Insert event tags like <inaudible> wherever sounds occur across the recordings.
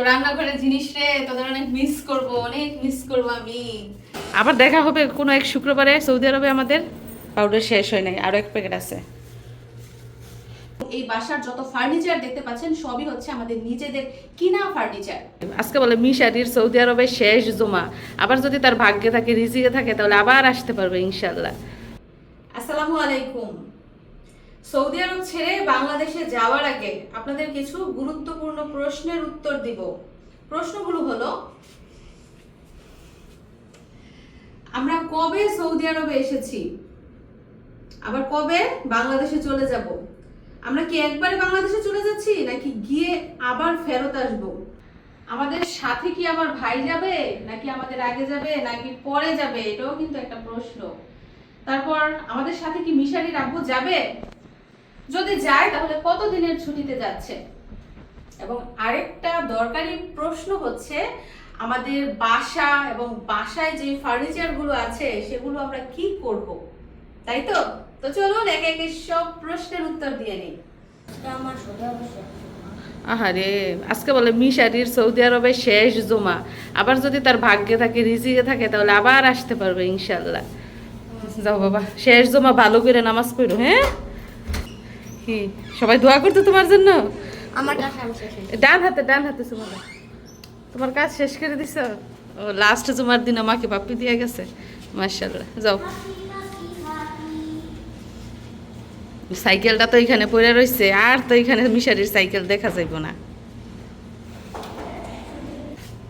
তো রান্নাঘরের জিনিস রে তোদের অনেক মিস করব অনেক মিস করব আমি। আবার দেখা হবে কোনো এক শুক্রবারে সৌদি আরবে আমাদের। পাউডার শেষ হয় নাই আরও এক প্যাকেট আছে। এই বাসার যত ফার্নিচার দেখতে পাচ্ছেন সবই হচ্ছে আমাদের নিজেদের কিনা ফার্নিচার আজকে বলে মিশারির সৌদি আরবে শেষ জমা। আবার যদি তার ভাগ্যে থাকে রিজিকে থাকে তাহলে আবার আসতে পারবে ইনশাল্লাহ আসসালামু আলাইকুম। সৌদি আরব ছেড়ে বাংলাদেশে যাওয়ার আগে আপনাদের কিছু গুরুত্বপূর্ণ প্রশ্নের উত্তর দিব। প্রশ্নগুলো হলো, আমরা কবে সৌদি আরবে এসেছি? আবার কবে বাংলাদেশে চলে যাব? আমরা কি একবারে বাংলাদেশে চলে যাচ্ছি, নাকি গিয়ে আবার ফেরত আসব? আমাদের সাথে কি আমার ভাই যাবে, নাকি আমাদের আগে যাবে, নাকি পরে যাবে? এটাও কিন্তু একটা প্রশ্ন। তারপর আমাদের সাথে কি মিশারির আব্বু যাবে? যদি যায়, তাহলে কত দিনের ছুটিতে যাচ্ছে? এবং আরেকটা দরকারি প্রশ্ন হচ্ছে, আমাদের বাসা এবং বাসায় যে ফার্নিচারগুলো আছে, সেগুলো আমরা কি করব? তাই তো? তো চলুন একে একে সব প্রশ্নের উত্তর দিয়ে নিই। আহারে, আজকে বলে মিশারির সৌদি আরবে শেষ জমা। আবার যদি তার ভাগ্যে থাকে, রিজিকে থাকে, তাহলে আবার আসতে পারবে ইনশাল্লাহ যাও বাবা, শেষ জমা ভালো করে নামাজ পড়ো হ্যাঁ? কি? সবাই দোয়া করতো তোমার জন্য? আমার শেষ ডান হাতে ডান হাতে তোমার। কাজ শেষ করে দিছ। ও লাস্ট জুমার দিন আমাকে বাপ্পি দিয়ে গেছে। মার্শাল্লাহ যাও। সাইকেলটা তো এখানে পড়ে রয়েছে আর তো এখানে মিশারির সাইকেল দেখা যাইব না।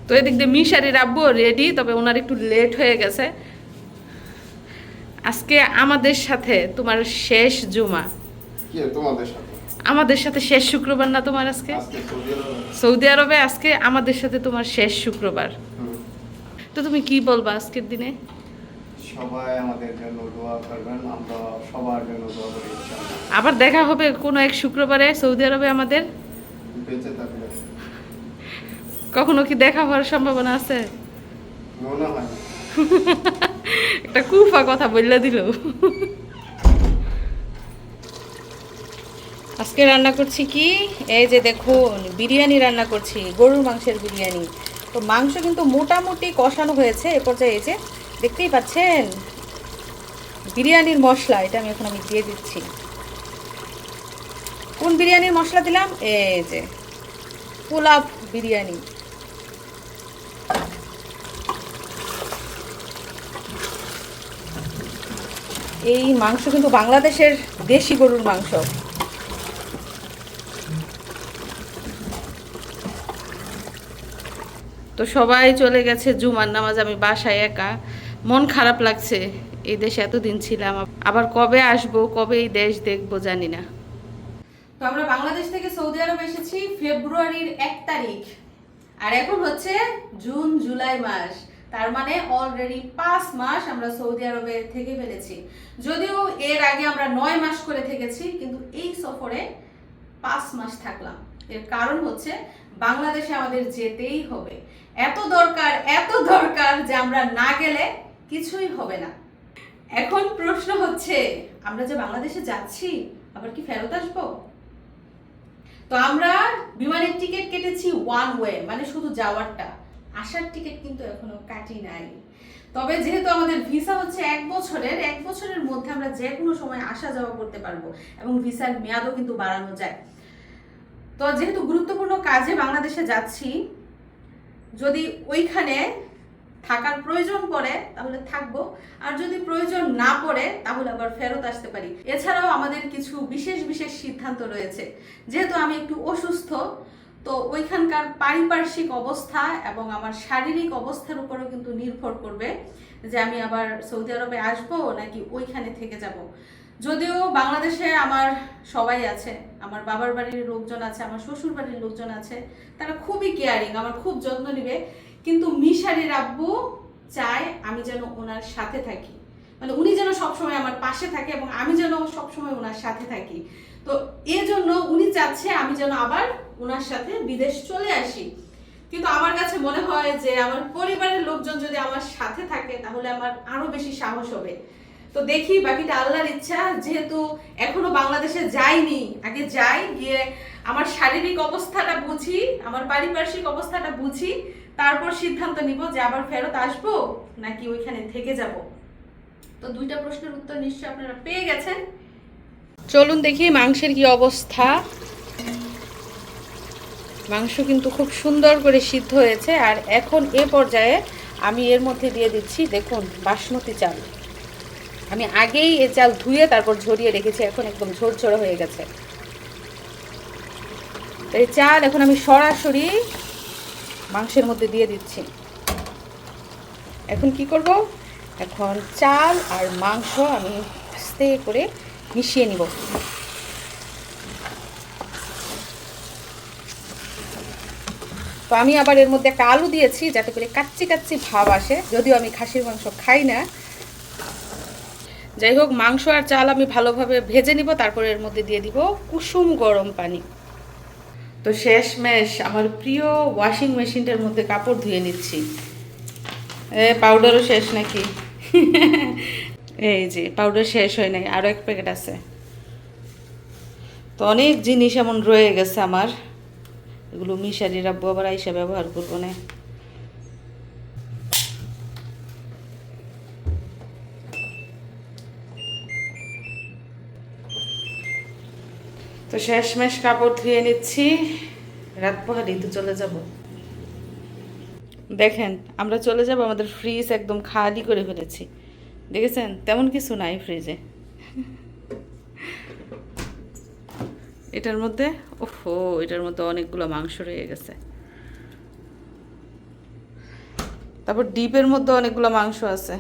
তো এদিক দিয়ে মিশারির আব্বু রেডি তবে ওনার একটু লেট হয়ে গেছে। আজকে আমাদের সাথে তোমার শেষ জুমা। তোমাদের সাথে? আমাদের সাথে শেষ শুক্রবার না তোমার আজকে? সৌদি আরবে। আজকে আমাদের সাথে তোমার শেষ শুক্রবার। তো তুমি কি বলবা আজকের দিনে? সবাই আমাদের জন্য দোয়া করবেন আমরা সবার জন্য দোয়া করি আবার দেখা হবে কোনো এক শুক্রবারে সৌদি আরবে আমাদের? বেঁচে থাকলে কখনো কি দেখা হওয়ার সম্ভাবনা আছে? মনে হয় <laughs> একটা কুফা কথা বললে দিল। আজকে রান্না করছি কি? এই যে দেখুন, বিরিয়ানি রান্না করছি, গরুর মাংসের বিরিয়ানি। তো মাংস কিন্তু মোটামুটি কষানো হয়েছে এ পর্যায়ে এই যে, দেখতেই পাচ্ছেন? বিরিয়ানির মশলা, এটা আমি এখন আমি দিয়ে দিচ্ছি। কোন বিরিয়ানির মশলা দিলাম? এই যে পোলাপ বিরিয়ানি। এই মাংস কিন্তু বাংলাদেশের দেশি গরুর মাংস। তো সবাই চলে গেছে জুমার নামাজ, আমি বাসায় একা। মন খারাপ লাগছে, এই দেশে এতদিন ছিলাম। আবার কবে আসব, কবে এই দেশ দেখব জানি না। তো আমরা বাংলাদেশ থেকে সৌদি আরব এসেছি ফেব্রুয়ারির এক তারিখ। আর এখন হচ্ছে জুন, জুলাই মাস। তার মানে অলরেডি পাঁচ মাস আমরা সৌদি আরবে থেকে ফেলেছি। যদিও এর আগে আমরা নয় মাস করে থেকেছি, কিন্তু এই সফরে পাঁচ মাস থাকলাম। এর কারণ হচ্ছে বাংলাদেশে আমাদের যেতেই হবে। এত দরকার এত দরকার যে আমরা না গেলে কিছুই হবে না। এখন প্রশ্ন হচ্ছে, আমরা যে বাংলাদেশে যাচ্ছি, আবার কি ফেরত আসব? তো আমরা বিমানের টিকিট কেটেছি ওয়ান ওয়ে মানে শুধু যাওয়ারটা। আসার টিকিট কিন্তু এখনও কাটি নাই। তবে যেহেতু আমাদের ভিসা হচ্ছে এক বছরের এক বছরের মধ্যে আমরা যে কোনো সময় আসা যাওয়া করতে পারব এবং ভিসার মেয়াদও কিন্তু বাড়ানো যায়। তো যেহেতু গুরুত্বপূর্ণ কাজে বাংলাদেশে যাচ্ছি যদি ওইখানে থাকার প্রয়োজন পড়ে, তাহলে থাকব। আর যদি প্রয়োজন না পড়ে, তাহলে আবার ফেরত আসতে পারি। এছাড়াও আমাদের কিছু বিশেষ বিশেষ সিদ্ধান্ত রয়েছে। যেহেতু আমি একটু অসুস্থ, তো ওইখানকার পারিপার্শ্বিক অবস্থা এবং আমার শারীরিক অবস্থার উপরেও কিন্তু নির্ভর করবে যে আমি আবার সৌদি আরবে আসব নাকি ওইখানে থেকে যাব। যদিও বাংলাদেশে আমার সবাই আছে, আমার বাবার বাড়ির লোকজন আছে, আমার শ্বশুর বাড়ির লোকজন আছে, তারা খুবই কেয়ারিং আমার খুব যত্ন নেবে। কিন্তু মিশারির আব্বু চায় আমি যেন ওনার সাথে থাকি। মানে উনি যেন সবসময় আমার পাশে থাকে এবং আমি যেন সবসময় ওনার সাথে থাকি। তো এজন্য উনি চাচ্ছে আমি যেন আবার ওনার সাথে বিদেশ চলে আসি। কিন্তু আমার কাছে মনে হয় যে আমার পরিবারের লোকজন যদি আমার সাথে থাকে, তাহলে আমার আরও বেশি সাহস হবে। তো দেখি বাকিটা আল্লাহর ইচ্ছা, যেহেতু এখনও বাংলাদেশে যাইনি। আগে যাই, গিয়ে আমার শারীরিক অবস্থাটা বুঝি, আমার পারিপার্শ্বিক অবস্থাটা বুঝি, তারপর সিদ্ধান্ত নিব যে আবার ফেরত আসব নাকি ওইখানে থেকে যাব। তো দুইটা প্রশ্নের উত্তর নিশ্চয়ই আপনারা পেয়ে গেছেন। চলুন দেখি মাংসের কি অবস্থা। মাংস কিন্তু খুব সুন্দর করে সিদ্ধ হয়েছে, আর এখন এ পর্যায়ে আমি এর মধ্যে দিয়ে দিচ্ছি, দেখুন, বাসমতি চাল। আমি আগেই এ চাল ধুয়ে তারপর ঝরিয়ে রেখেছি, এখন একদম ঝরঝরে হয়ে গেছে। এই চাল এখন আমি সরাসরি মাংসের মধ্যে দিয়ে দিচ্ছি। এখন কি করব? এখন চাল আর মাংস আমি আস্তে করে মিশিয়ে নিব। তো আমি আবার এর মধ্যে একটা আলু দিয়েছি, যাতে করে কাচ্চি কাচ্চি ভাব আসে, যদিও আমি খাসির মাংস খাই না যাই হোক মাংস আর চাল আমি ভালোভাবে ভেজে নিব, তারপর এর মধ্যে দিয়ে দিব কুসুম গরম পানি। তো শেষমেশ আমার প্রিয় ওয়াশিং মেশিনটার মধ্যে কাপড় ধুয়ে নিচ্ছি। এ পাউডারও শেষ নাকি? <laughs> এই যে পাউডার শেষ হয় নাই আরও এক প্যাকেট আছে। তো অনেক জিনিস এমন রয়ে গেছে আমার। এগুলো মিশারি রাখব আবার আইসা ব্যবহার করব না। তো শেষমেশ কাপড় ধুয়ে নিচ্ছি। রাত পোহালি, তো চলে যাব। দেখেন, আমরা চলে যাব, আমাদের ফ্রিজ একদম খালি করে ফেলেছি। দেখেছেন? তেমন কিছু নাই ফ্রিজে এটার মধ্যে, ওহো, এটার মধ্যে অনেকগুলো মাংস রয়ে গেছে। তারপর ডিপের মধ্যে অনেকগুলো মাংস আছে।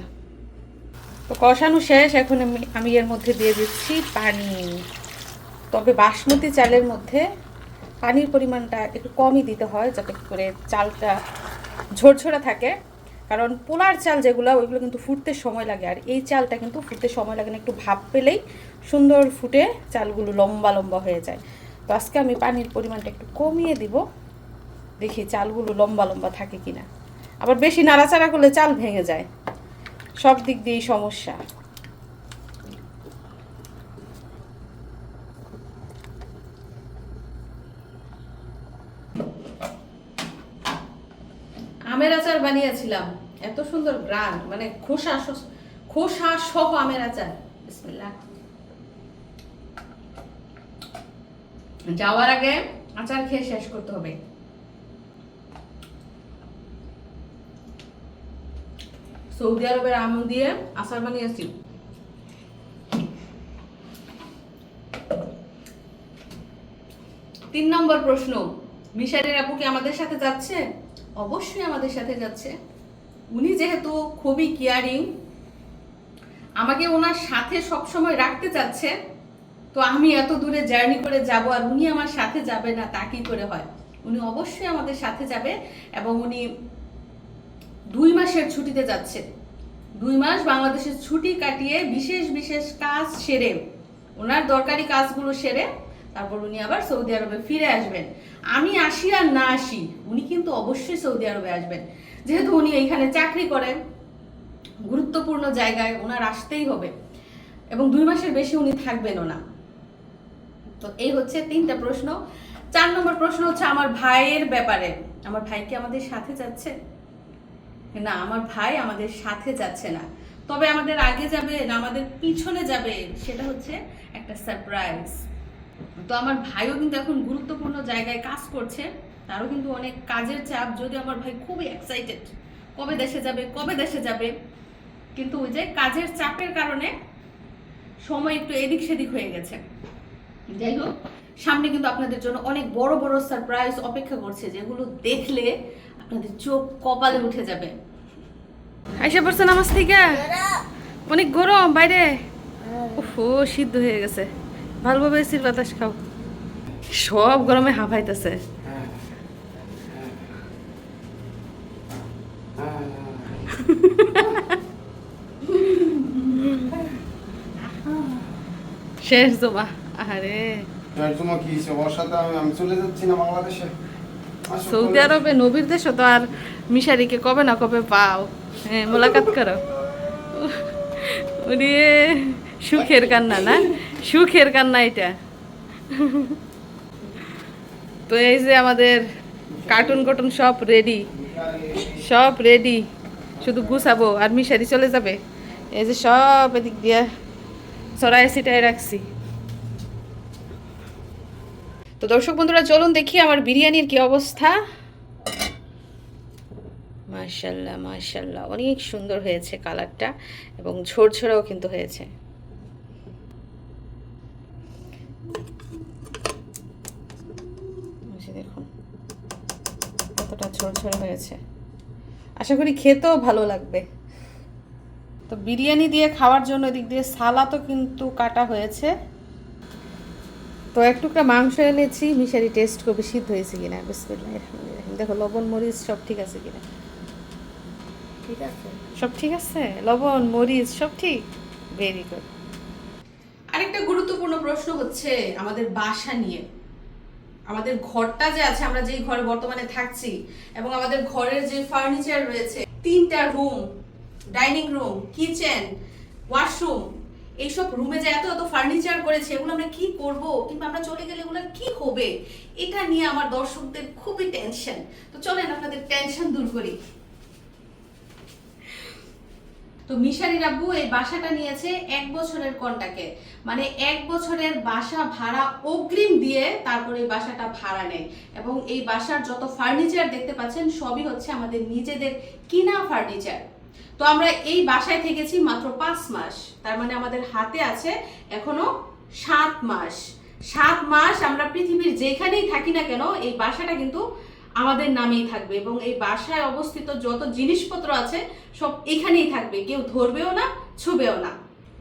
তো কষানো শেষ, এখন আমি আমি এর মধ্যে দিয়ে দিচ্ছি পানি। তবে বাসমতি চালের মধ্যে পানির পরিমাণটা একটু কমই দিতে হয় যাতে করে চালটা ঝরঝরা থাকে। কারণ পোলার চাল যেগুলো, ওইগুলো কিন্তু ফুটতে সময় লাগে। আর এই চালটা কিন্তু ফুটতে সময় লাগে না, একটু ভাপ পেলেই সুন্দর ফুটে চালগুলো লম্বা লম্বা হয়ে যায়। তো আজকে আমি পানির পরিমাণটা একটু কমিয়ে দিব, দেখি চালগুলো লম্বা লম্বা থাকে কিনা। আবার বেশি নাড়াচাড়া করলে চাল ভেঙে যায়। সব দিক দিয়েই সমস্যা আমের আচার বানিয়েছিলাম। এত সুন্দর গ্রান মানে খোসা খোসা সহ আমের আচার। যাওয়ার আগে আচার খেয়ে শেষ করতে হবে। সৌদি আরবের আম দিয়ে আচার বানিয়েছি। তিন নম্বর প্রশ্ন মিশারের আপু কি আমাদের সাথে যাচ্ছে? অবশ্যই আমাদের সাথে যাচ্ছে। উনি যেহেতু খুবই কেয়ারিং আমাকে ওনার সাথে সব সময় রাখতে চাচ্ছে। তো আমি এত দূরে জার্নি করে যাব আর উনি আমার সাথে যাবে না, তা কি করে হয়? উনি অবশ্যই আমাদের সাথে যাবে এবং উনি দুই মাসের ছুটিতে যাচ্ছে। দুই মাস বাংলাদেশের ছুটি কাটিয়ে বিশেষ বিশেষ কাজ সেরে, ওনার দরকারি কাজগুলো সেরে তারপর উনি আবার সৌদি আরবে ফিরে আসবেন। আমি আসি আর না আসি, উনি কিন্তু অবশ্যই সৌদি আরবে আসবেন। যেহেতু উনি এইখানে চাকরি করেন, গুরুত্বপূর্ণ জায়গায় ওনার আসতেই হবে এবং দুই মাসের বেশি উনি থাকবেনও না। তো এই হচ্ছে তিনটা প্রশ্ন। চার নম্বর প্রশ্ন হচ্ছে, আমার ভাইয়ের ব্যাপারে, আমার ভাই কি আমাদের সাথে যাচ্ছে? না, আমার ভাই আমাদের সাথে যাচ্ছে না। তবে আমাদের আগে যাবে না, আমাদের পিছনে যাবে, সেটা হচ্ছে একটা সারপ্রাইজ। তো আমার ভাইও কিন্তু এখন গুরুত্বপূর্ণ জায়গায় কাজ করছে। তারও কিন্তু অনেক কাজের চাপ যদি আমার ভাই খুবই এক্সাইটেড কবে দেশে যাবে কবে দেশে যাবে? কিন্তু ওই যে কাজের চাপের কারণে সময় একটু এদিক সেদিক হয়ে গেছে। যাই হোক সামনে কিন্তু আপনাদের জন্য অনেক বড় বড় সারপ্রাইজ অপেক্ষা করছে যেগুলো দেখলে আপনাদের চোখ কপালে উঠে যাবে। আইসা পড়ছে নামাজ থেকে? অনেক গরম বাইরে? ওহো সিদ্ধ হয়ে গেছে। ভালোভাবে এসির বাতাস খাও। সব গরমে হ্যাঁ শেষ জমা। আরে কি হয়েছে? সাথে আমি আমি চলে যাচ্ছি না বাংলাদেশে। সৌদি আরবে নবীর দেশ তো আর মিশারিকে কবে না কবে পাও। হ্যাঁ মোলাকাত করো। ওরে সুখের কান্না না? সুখের কান্না এটা। তো এই যে আমাদের কার্টুন কার্টুন সব রেডি সব রেডি শুধু গুছাবো আর মিশারি চলে যাবে। এই যে সব এদিক দিয়ে সরাই সিটাই রাখছি। তো দর্শক বন্ধুরা, চলুন দেখি আমার বিরিয়ানির কি অবস্থা। মাশাল্লাহ মাশাল্লাহ, অনেক সুন্দর হয়েছে কালারটা এবং ঝোরঝোরাও কিন্তু হয়েছে এই যে দেখুন কতটা ঝোরঝোর হয়েছে। আশা করি খেতেও ভালো লাগবে। তো বিরিয়ানি দিয়ে খাওয়ার জন্য এদিক দিয়ে সালাদও কিন্তু কাটা হয়েছে। তো এক টুকরা মাংস এনেছি মিশারি টেস্ট করবে সিদ্ধ হয়েছে কিনা বিসমিল্লাহির রহমানির দেখো লবণ মরিচ সব ঠিক আছে কিনা? ঠিক আছে। সব ঠিক আছে? লবণ মরিচ সব ঠিক? ভেরি গুড আরেকটা গুরুত্বপূর্ণ প্রশ্ন হচ্ছে আমাদের বাসা নিয়ে। আমাদের ঘরটা যে আছে, আমরা যেই ঘরে বর্তমানে থাকছি, এবং আমাদের ঘরের যে ফার্নিচার রয়েছে, তিনটা room dining room kitchen washroom এইসব রুমে যে এত এত ফার্নিচার করেছে, এগুলো আমরা কি করব, কিংবা আমরা চলে গেলে এগুলো কি হবে, এটা নিয়ে আমার দর্শকদের খুবই টেনশন তো চলেন আপনাদের টেনশন দূর করি। তো মিশারির আব্বু এই বাসাটা নিয়েছে এক বছরের কন্টাকে। মানে এক বছরের বাসা ভাড়া অগ্রিম দিয়ে তারপরে এই বাসাটা ভাড়া নেয়। এবং এই বাসার যত ফার্নিচার দেখতে পাচ্ছেন, সবই হচ্ছে আমাদের নিজেদের কিনা ফার্নিচার তো আমরা এই বাসায় থেকেছি মাত্র পাঁচ মাস। তার মানে আমাদের হাতে আছে এখনও সাত মাস। সাত মাস আমরা পৃথিবীর যেখানেই থাকি না কেন, এই বাসাটা কিন্তু আমাদের নামেই থাকবে এবং এই বাসায় অবস্থিত যত জিনিসপত্র আছে, সব এখানেই থাকবে। কেউ ধরবেও না, ছুবেও না।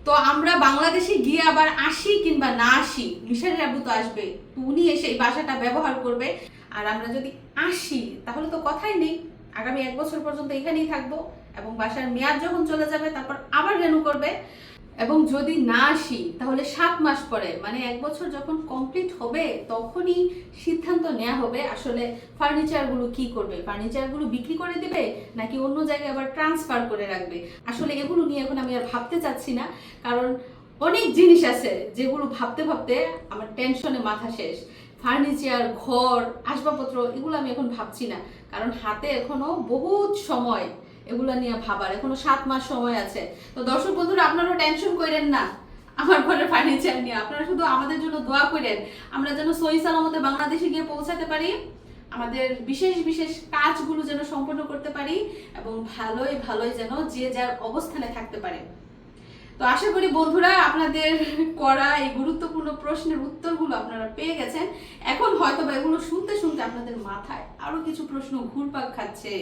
তো আমরা বাংলাদেশে গিয়ে আবার আসি কিংবা না আসি মিশারি আবু তো আসবে। উনি এসে এই বাসাটা ব্যবহার করবে। আর আমরা যদি আসি, তাহলে তো কথাই নেই। আগামী এক বছর পর্যন্ত এখানেই থাকব এবং বাসার মেয়াদ যখন চলে যাবে, তারপর আবার রেনু করবে। এবং যদি না আসি, তাহলে সাত মাস পরে মানে এক বছর যখন কমপ্লিট হবে, তখনই সিদ্ধান্ত নেওয়া হবে আসলে ফার্নিচারগুলো কি করবে? ফার্নিচারগুলো বিক্রি করে দিবে, নাকি অন্য জায়গায় আবার ট্রান্সফার করে রাখবে? আসলে এগুলো নিয়ে এখন আমি আর ভাবতে চাচ্ছি না, কারণ অনেক জিনিস আছে যেগুলো ভাবতে ভাবতে আমার টেনশনে মাথা শেষ। ফার্নিচার ঘর, আসবাবপত্র, এগুলো আমি এখন ভাবছি না, কারণ হাতে এখনও বহুত সময় এগুলো নিয়ে ভাবার। এখনও সাত মাস সময় আছে। তো দর্শক বন্ধুরা, আপনারাও টেনশন করেন না। আমার ঘরের ফার্নিচার নিয়ে। আপনারা শুধু আমাদের জন্য দোয়া করেন। আমরা যেন সহি সালামতে বাংলাদেশে গিয়ে পৌঁছাতে পারি। আমাদের বিশেষ বিশেষ কাজগুলো যেন সম্পন্ন করতে পারি এবং ভালোই ভালোই যেন যে যার অবস্থানে থাকতে পারে। তো আশা করি বন্ধুরা আপনাদের করা এই গুরুত্বপূর্ণ প্রশ্নের উত্তরগুলো আপনারা পেয়ে গেছেন। এখন হয়তো বা এগুলো শুনতে শুনতে আপনাদের মাথায় আরও কিছু প্রশ্ন ঘুরপাক খাচ্ছে,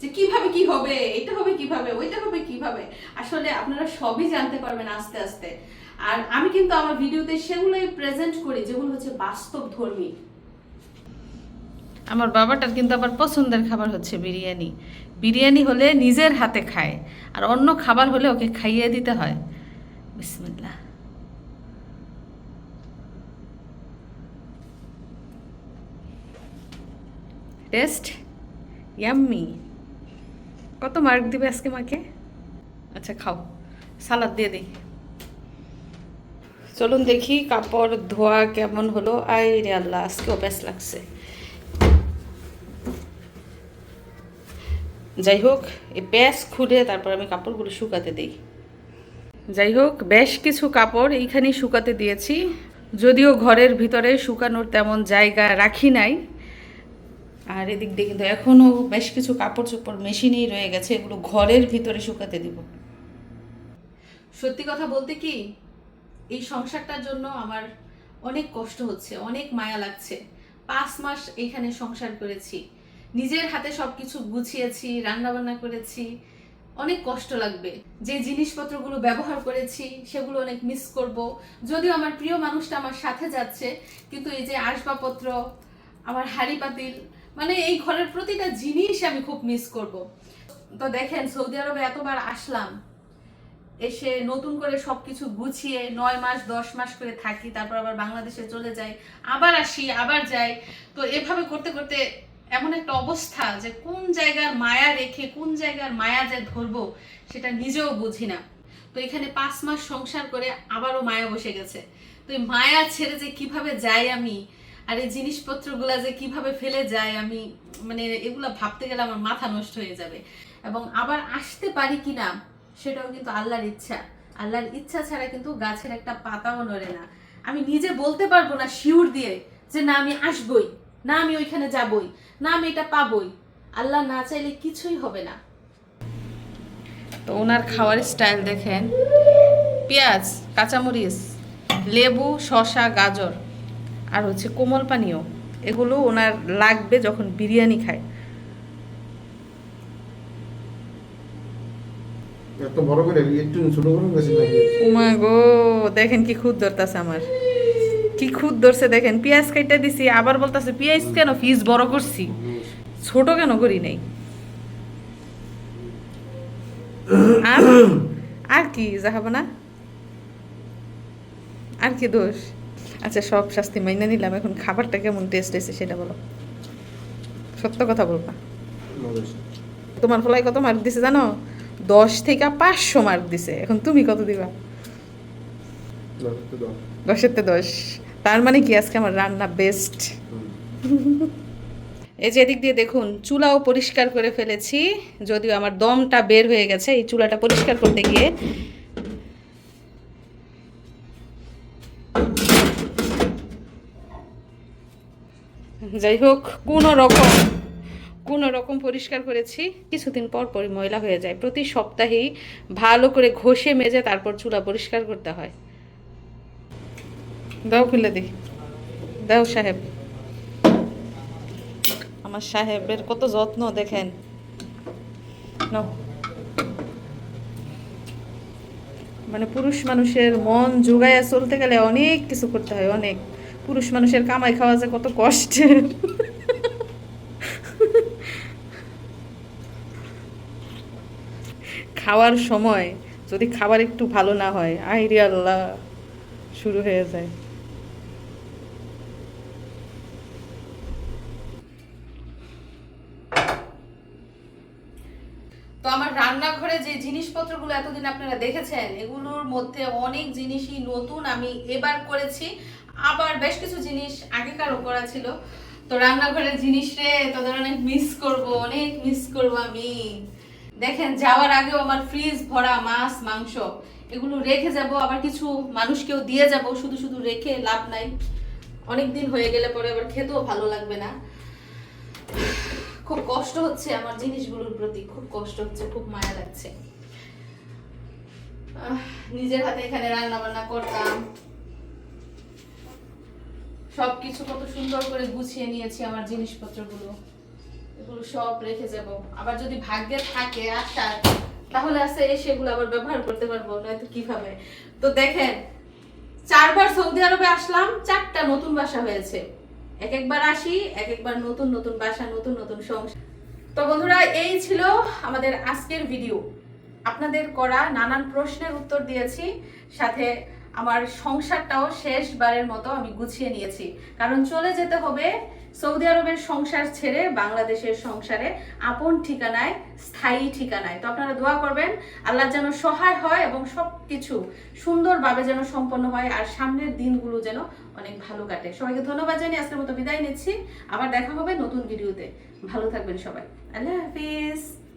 যে কীভাবে কি হবে, এটা হবে কীভাবে, ওইটা হবে কীভাবে? আসলে আপনারা সবই জানতে পারবেন আস্তে আস্তে। আর আমি কিন্তু আমার ভিডিওতে সেগুলোই প্রেজেন্ট করি, যেগুলো হচ্ছে বাস্তব ধর্মী। আমার বাবাটার কিন্তু আবার পছন্দের খাবার হচ্ছে বিরিয়ানি। বিরিয়ানি হলে নিজের হাতে খায়, আর অন্য খাবার হলে ওকে খাইয়ে দিতে হয়। বিসমিল্লাহ টেস্ট ইয়াম্মি কত মার্ক দিবে আজকে মাকে? আচ্ছা খাও। সালাদ দিয়ে দিই চলুন দেখি কাপড় ধোয়া কেমন হলো। আই রে আল্লাহ, আজকেও বেশ লাগছে। যাই হোক, এই ব্যাস খুলে তারপর আমি কাপড়গুলো শুকাতে দিই। যাই হোক, বেশ কিছু কাপড় এইখানেই শুকাতে দিয়েছি। যদিও ঘরের ভিতরে শুকানোর তেমন জায়গা রাখি নাই। আর এদিক দিয়ে কিন্তু এখনও বেশ কিছু কাপড় চোপড় মেশিনেই রয়ে গেছে, এগুলো ঘরের ভিতরে শুকাতে দিব। সত্যি কথা বলতে কি, এই সংসারটার জন্য আমার অনেক কষ্ট হচ্ছে, অনেক মায়া লাগছে। পাঁচ মাস এইখানে সংসার করেছি, নিজের হাতে সবকিছু গুছিয়েছি, রান্নাবান্না করেছি অনেক কষ্ট লাগবে। যে জিনিসপত্রগুলো ব্যবহার করেছি, সেগুলো অনেক মিস করব। যদিও আমার প্রিয় মানুষটা আমার সাথে যাচ্ছে, কিন্তু এই যে আসবাবপত্র, আমার হাড়ি পাতিল মানে এই ঘরের প্রতিটা জিনিস আমি খুব মিস করব। তো দেখেন, সৌদি আরবে এতবার আসলাম, এসে নতুন করে সবকিছু গুছিয়ে নয় মাস, দশ মাস করে থাকি, তারপর আবার বাংলাদেশে চলে যাই, আবার আসি, আবার যাই। তো এভাবে করতে করতে এমন একটা অবস্থা যে কোন জায়গার মায়া রেখে, কোন জায়গার মায়া যে ধরবো, সেটা নিজেও বুঝি না। তো এখানে পাঁচ মাস সংসার করে আবারও মায়া বসে গেছে। তো এই মায়া ছেড়ে যে কীভাবে যাই আমি, আর এই জিনিসপত্রগুলা যে কীভাবে ফেলে যায় আমি মানে এগুলা ভাবতে গেলে আমার মাথা নষ্ট হয়ে যাবে। এবং আবার আসতে পারি কিনা, সেটাও কিন্তু আল্লাহর ইচ্ছা। আল্লাহর ইচ্ছা ছাড়া কিন্তু গাছের একটা পাতাও নড়ে না। আমি নিজে বলতে পারব না শিউর দিয়ে যে না আমি আসবই, না আমি ওইখানে যাবই। না আমি এটা পাবই। আল্লাহ না চাইলে কিছুই হবে না। তো ওনার খাওয়ার স্টাইল দেখেন। পেঁয়াজ কাঁচামরিচ লেবু শসা গাজর আর হচ্ছে কোমল পানীয় এগুলো ওনার লাগবে যখন বিরিয়ানি খায়। এত বড় করে একটু ছোট করে দেখেন কি খুদ ধরতেছে আমার। কি খুদ ধরছে দেখেন পেঁয়াজ কাইটা দিছি আবার বলতেছে পেঁয়াজ কেন? ফিস বড় করছি। ছোট কেন করি নাই? আর কি যাহাবো না? আর কি দোষ? আচ্ছা সব শাস্তি মাইনে নিলাম এখন খাবারটা কেমন টেস্ট হয়েছে সেটা বলো। সত্য কথা বলবা। তোমার ফলাই কত মার্ক দিছে জানো? দশ থেকে পাঁচশো মার্ক দিছে। এখন তুমি কত দিবা? দশের তে দশ। তার মানে কি? আজকে আমার রান্না বেস্ট এই যে এদিক দিয়ে দেখুন চুলাও পরিষ্কার করে ফেলেছি। যদিও আমার দমটা বের হয়ে গেছে এই চুলাটা পরিষ্কার করতে গিয়ে। যাই হোক কোনো রকম কোনো রকম পরিষ্কার করেছি। কিছুদিন পর পরই ময়লা হয়ে যায়। প্রতি সপ্তাহেই ভালো করে ঘষে মেজে তারপর চুলা পরিষ্কার করতে হয়। দাও খুলে দি। দাও সাহেব। আমার সাহেবের কত যত্ন, দেখেন। মানে পুরুষ মানুষের মন জোগাইয়া চলতে গেলে অনেক কিছু করতে হয়, অনেক। পুরুষ মানুষের কামাই খাওয়া যে কত কষ্টের। খাওয়ার সময় যদি খাবার একটু ভালো না হয় আল্লাহ শুরু হয়ে যায় তো আমার রান্নাঘরে যে এতদিন আপনারা দেখেছেন? এগুলোর মধ্যে অনেক জিনিসই নতুন আমি এবার করেছি। আবার বেশ কিছু জিনিস আগেকারও করা ছিল। তো রান্নাঘরের জিনিস রে, তোদের অনেক মিস করব, অনেক মিস করব আমি। দেখেন, যাওয়ার আগেও আমার ফ্রিজ ভরা মাছ, মাংস, এগুলো রেখে যাব, আবার কিছু মানুষকেও দিয়ে যাব, শুধু শুধু রেখে লাভ নাই। অনেক দিন হয়ে গেলে পরে আবার খেতেও ভালো লাগবে না। খুব কষ্ট হচ্ছে আমার জিনিসগুলোর প্রতি, খুব কষ্ট হচ্ছে, খুব মায়া লাগছে। নিজের হাতে এখানে রান্না বান্না করতাম। সবকিছু কত সুন্দর করে গুছিয়ে নিয়েছি আমার জিনিসপত্রগুলো। এগুলো সব রেখে যাব। আবার যদি ভাগ্যে থাকে আসার, তাহলে আছে এসে এগুলো আবার ব্যবহার করতে পারব, নয়তো কীভাবে? তো দেখেন, চারবার সৌদি আরবে আসলাম, চারটা নতুন বাসা হয়েছে। এক একবার আসি এক একবার নতুন নতুন বাসা, নতুন নতুন সংসার। তো বন্ধুরা, এই ছিল আমাদের আজকের ভিডিও আপনাদের করা নানান প্রশ্নের উত্তর দিয়েছি, সাথে আমার সংসারটাও শেষবারের মতো আমি গুছিয়ে নিয়েছি। কারণ চলে যেতে হবে সৌদি আরবের সংসার ছেড়ে বাংলাদেশের সংসারে, আপন ঠিকানায়, স্থায়ী ঠিকানায়। তো আপনারা দোয়া করবেন, আল্লাহ যেন সহায় হয় এবং সব কিছু সুন্দরভাবে যেন সম্পন্ন হয়, আর সামনের দিনগুলো যেন অনেক ভালো কাটে। সবাইকে ধন্যবাদ জানিয়ে আজকের মতো বিদায় নিচ্ছি। আবার দেখা হবে নতুন ভিডিওতে। ভালো থাকবেন সবাই। আল্লাহ হাফিজ।